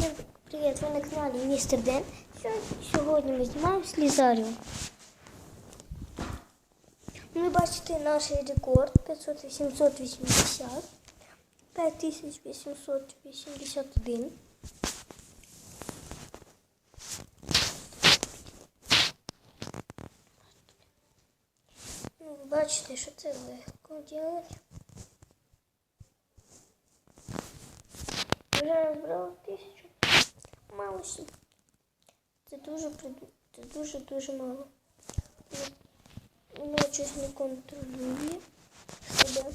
Всім привіт! Ви на каналі Містер Ден. Сьогодні ми знімаємо слізаріум. Ви бачите наш рекорд 500 880 5881. Ну, ви бачите, що це легко робити. Вже розбрали тисячу. Мало ще. Це дуже це дуже дуже мало. Воно щось не контролює себе.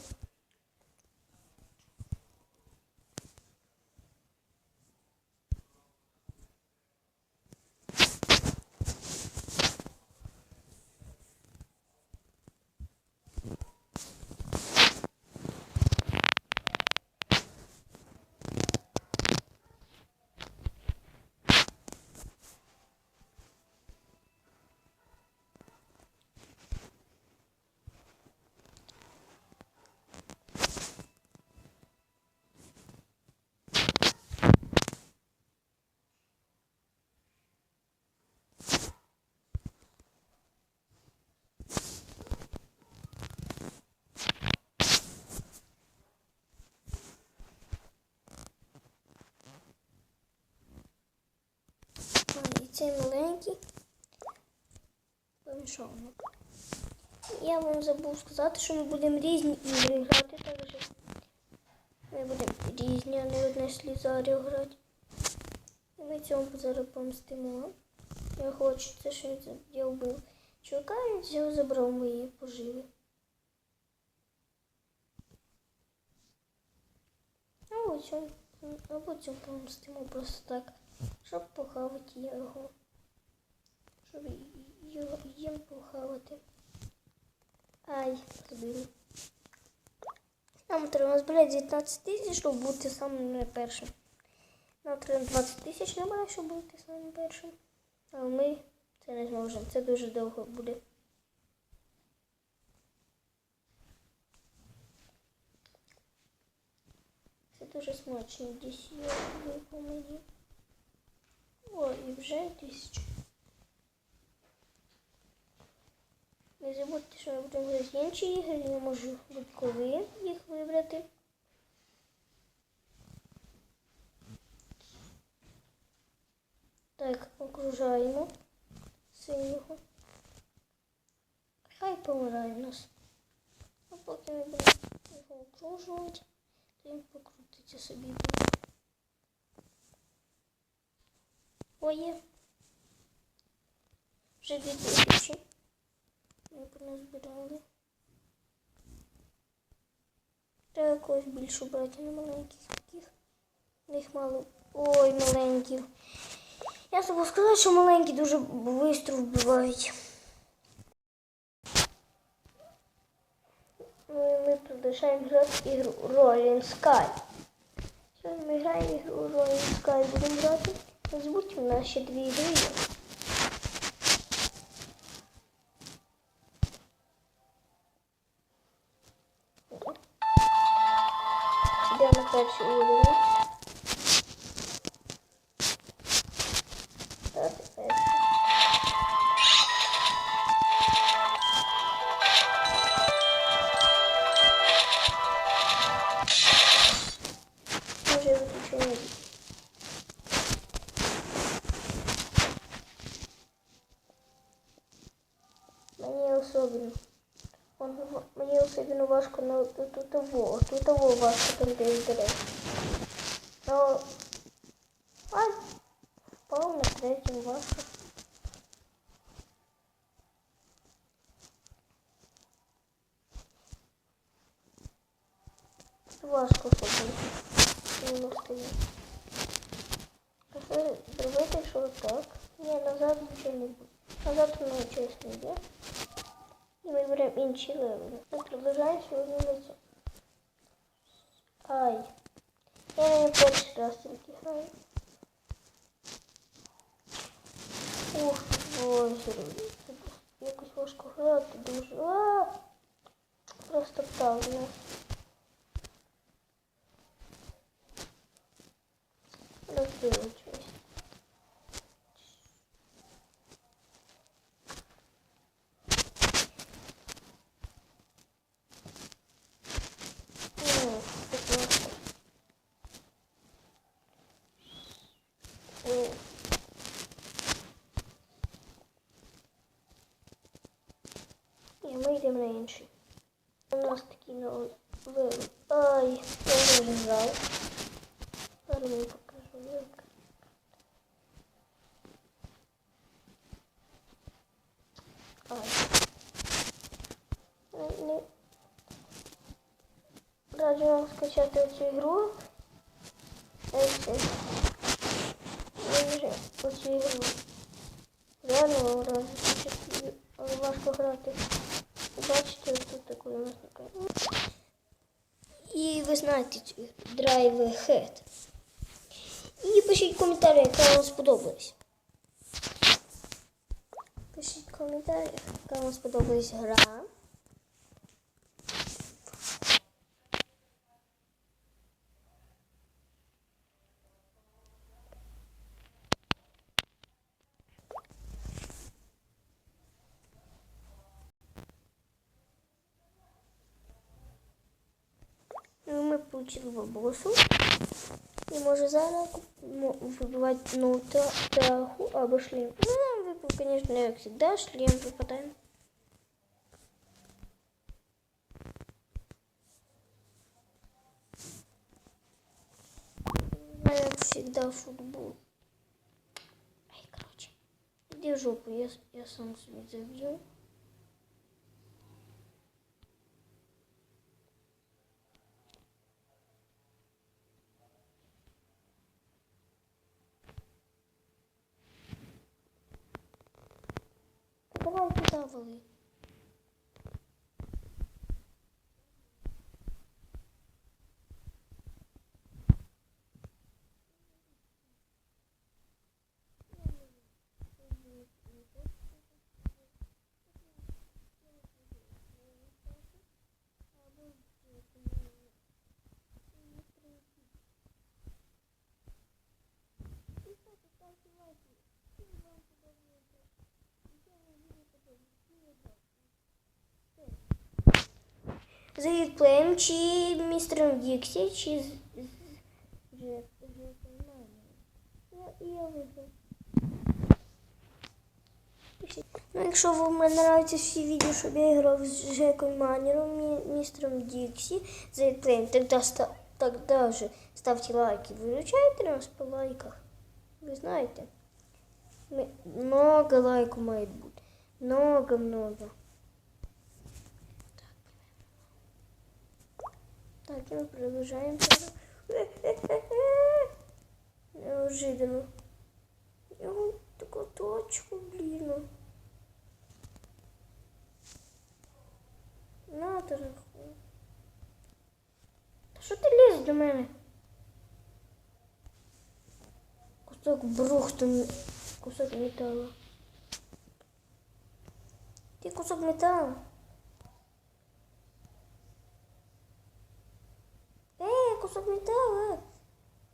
А, І цей маленький помішав. Я вам забув сказати, що ми будемо різні ігри грати також. Ми будемо різні, а не одне слізаріо грати. І ми цьому зараз помстимо. Я хочу це, що я вбив. Чувака він взяв, забрав мої поживи. А цьому, або цьому помстимо просто так, щоб похавати його. Щоб його їм похавати. Ай, збили. Нам треба збирати 19 тисяч, щоб бути самим першим. Нам треба 20 тисяч набирати, щоб бути самим першим. А ми це не зможемо. Це дуже довго буде. Це дуже смачно. Десь я випав мені. О, і вже тисяча. Не забудьте, що ми будемо грати інші ігри, я можу будь-коли їх вибрати. Так, окружаємо синього. Хай помирає нас. А поки ми будемо його окружувати, то він покрутиться собі буде. Ой. Вже дві тисячі. Ми поназбирали. Треба когось більше брати, не маленьких таких. Їх мало. Ой, маленькі. Я забув сказати, що маленькі дуже швидко вбивають. Ну і ми продовжуємо грати ігру Rolling Sky. Сьогодні ми граємо ігру Rolling Sky, будемо грати. Не забудьте, у нас ще дві ігри є. Йдемо на перший уровень. Важко на тут того, тут того важко там де інтерес. Ну, а впав на третьому важко. Важко собі. Воно стоїть. Тепер зробити, що так. Ні, назад нічого не буде. Назад воно щось не ми інші левели. Ми приближаємося одну цю. Ай. Я не перший раз тільки граю. Ух, боже. Якось важко грати дуже. А! Просто так у нас. Розбилить. Перейдемо на інший. У нас такий новий. Ай, я вже грав. Зараз я покажу. Ай. Не, не. Раджу вам скачати цю ігру. Я вже оцю ігру. Реально але важко грати. Бачите, тут нас така. І ви знаєте цю. Drive Head. І пишіть коментарі, яка вам сподобалась. Пишіть в коментарях, яка вам сподобалась гра. Ну, Ми получили бабосу. І може зараз мо- вибивати ну, та, таху або шлем. Ну, нам випав, звісно, як завжди, шлем випадає. А як завжди футбол. Ай, короче. Иди в жопу, я, с- я сам себе забью. Давай туда вали. За відплеєм чи містером Діксі, чи з... з... з... Я, я виграв. Пишіть. Ну, якщо вам подобаються всі відео, щоб я грав з Жеком Манером, мі- містером Діксі, за відплеєм, тогда, ста... тогда же ставьте лайки. Выручайте нас по лайках. Вы знаете. Мы- Много лайков мает быть. Много-много. Так, і ми продовжаємо. Неожиданно. Я вам таку точку, блін. На, ти рахуй. Та що ти лізеш до мене? Кусок брухту, кусок металу. Ти кусок металу. кусок металла.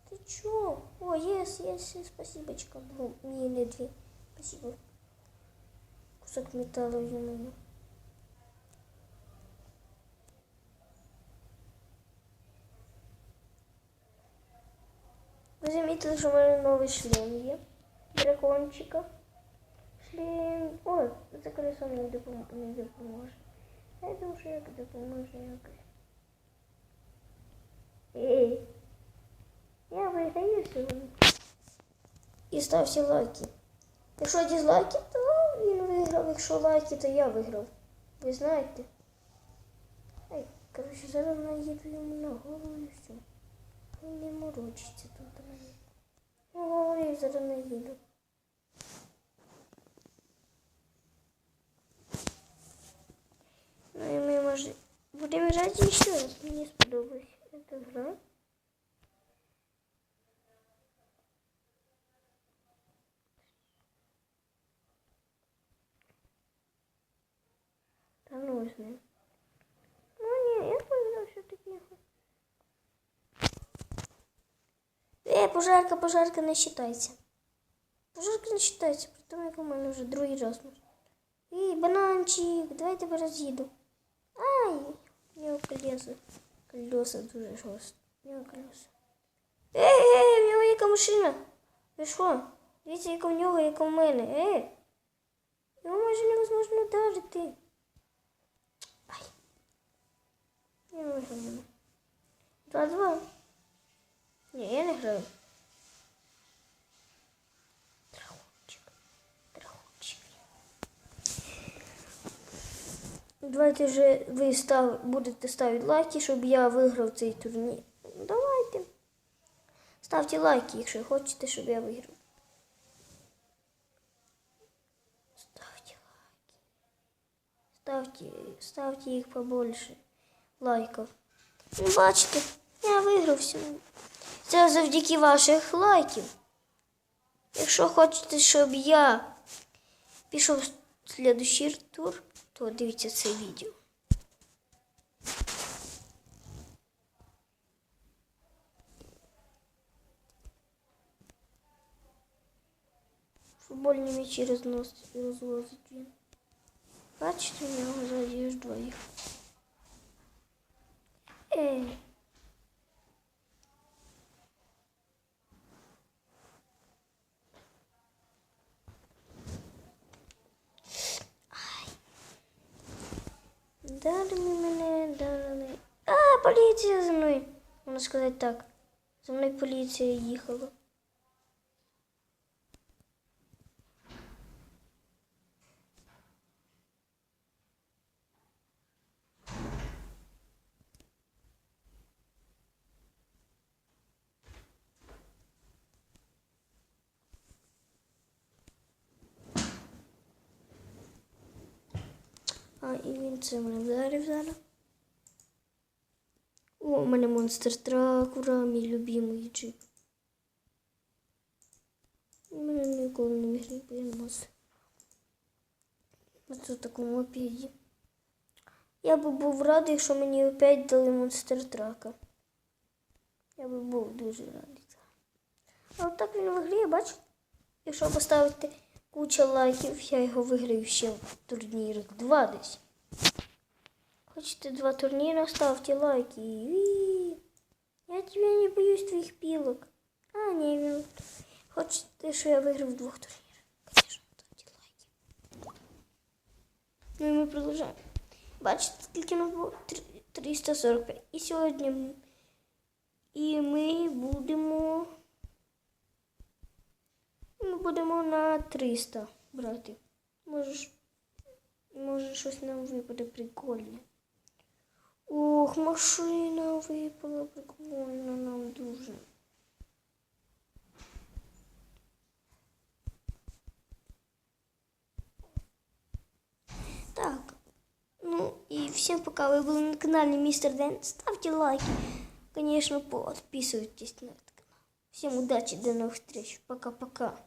Ты чё? О, ес, ес, ес, спасибочка. Ну, мне не две. Спасибо. Кусок металла, ё Ви замітили, що в мене новий шлем є. Дракончика. Шлем. О, це колесо мені допом... не допоможе. Я думаю, що як допоможе якось. Ей, Я виграю сьогодні. І ставте лайки. Якщо дізлайки, то він виграв. Якщо лайки, то я виграв. Ви знаєте. Ай, коротше, зараз наїду йому на голову і все. Він не морочиться тут мене. Говорив, зараз наїду. Ну і ми може будемо грати ще раз. Мені сподобалась ця гра. Та ну з ним. Ну ні, я виграв все-таки. Е, пожарка, пожарка не считається. Пожарка не считається, при тому як у мене вже другий раз. Ей, бананчик, давай тебе роз'їду. Ай, у нього Колеса дуже жорсткі. колеса. Е-е-е, в нього яка машина. Ви що? Дивіться, яка в нього, яка в мене. Е! Його майже невозможно ударити. Ай. Не можу. Два-два. Ні, я не граю. Давайте вже ви став, будете ставити лайки, щоб я виграв цей турнір. Давайте. Ставте лайки, якщо хочете, щоб я виграв. Ставте лайки. Ставте, ставте їх побольше. Лайків. Бачите, я виграв сьогодні. Це завдяки ваших лайків. Якщо хочете, щоб я пішов в слідущий тур, то дивіться це відео. Футбольні м'ячі розносить розвозить він. Бачите, у нього ззаді аж двоїх. Ей. Дали мене, дали. А, поліція за мною. Можна сказати так. За мною поліція їхала. І він це мене вдарив зараз. О, у мене монстр тракура, мій любимий джип. У мене ніколи не міг не можу. Оце такому мопеді. Я би був радий, якщо мені опять дали монстр трака. Я би був дуже радий. А от так він виграє, бачите? Якщо поставити куча лайків, я його виграю ще в турнірах. Два десь. Хочете два турніра, ставте лайки. Я тебе не боюсь твоїх пілок. А, ні, він. Хочете, що я виграв в двох турнірах? Звісно, ставте лайки. Ну і ми продовжаємо. Бачите, скільки нас було? 345. І сьогодні і ми будемо. Ми будемо на 300 брати. Можеш, може щось нам випаде прикольне. Ох, машина випала прикольно нам дуже. Так. Ну и всем пока. Вы были на канале Мистер Дэн. Ставьте лайки. Конечно, подписывайтесь на этот канал. Всем удачи, до новых встреч. Пока-пока.